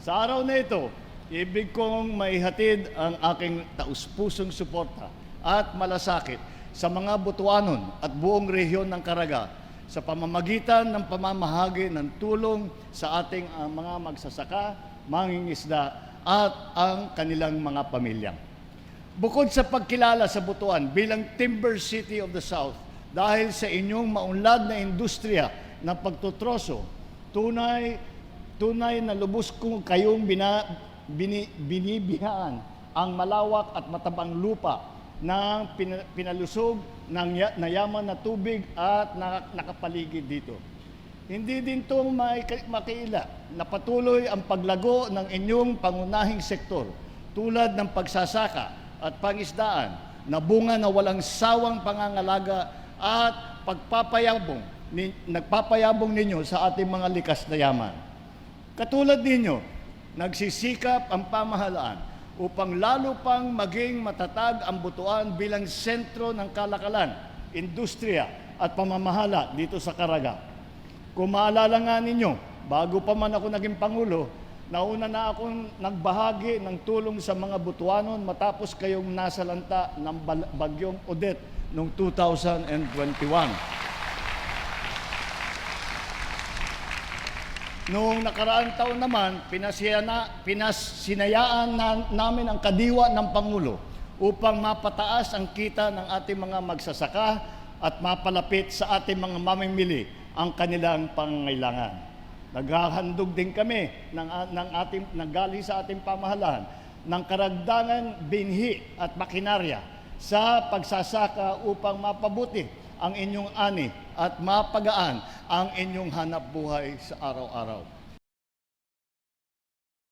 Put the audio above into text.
Sa araw na ito, ibig kong maihatid ang aking taus-pusong suporta at malasakit sa mga Butuanon at buong rehiyon ng Caraga sa pamamagitan ng pamamahagi ng tulong sa ating ah, mga magsasaka, mangingisda at ang kanilang mga pamilya. Bukod sa pagkilala sa Butuan bilang Timber City of the South dahil sa inyong maunlad na industriya ng pagtutroso, tunay tunay na lubos kong kayong bina, bini, binibihaan ang malawak at matabang lupa ng pina- pinalusog ng ya- na tubig at na, nakapaligid dito. Hindi din ito maika- makiila na patuloy ang paglago ng inyong pangunahing sektor tulad ng pagsasaka at pangisdaan na bunga na walang sawang pangangalaga at pagpapayabong ni, nagpapayabong ninyo sa ating mga likas na yaman. Katulad ninyo, nagsisikap ang pamahalaan upang lalo pang maging matatag ang butuan bilang sentro ng kalakalan, industriya at pamamahala dito sa Caraga. Kung maalala nga ninyo, bago pa man ako naging Pangulo, nauna na akong nagbahagi ng tulong sa mga Butuanon matapos kayong nasalanta ng bagyong Odette noong 2021. Noong nakaraang taon naman, pinasiyana, pinasinayaan na, namin ang kadiwa ng Pangulo upang mapataas ang kita ng ating mga magsasaka at mapalapit sa ating mga mamimili ang kanilang pangangailangan. Naghahandog din kami ng, ng ating, ng galing sa ating pamahalaan ng karagdagan binhi at makinarya sa pagsasaka upang mapabuti ang inyong ani at mapagaan ang inyong hanap buhay sa araw-araw.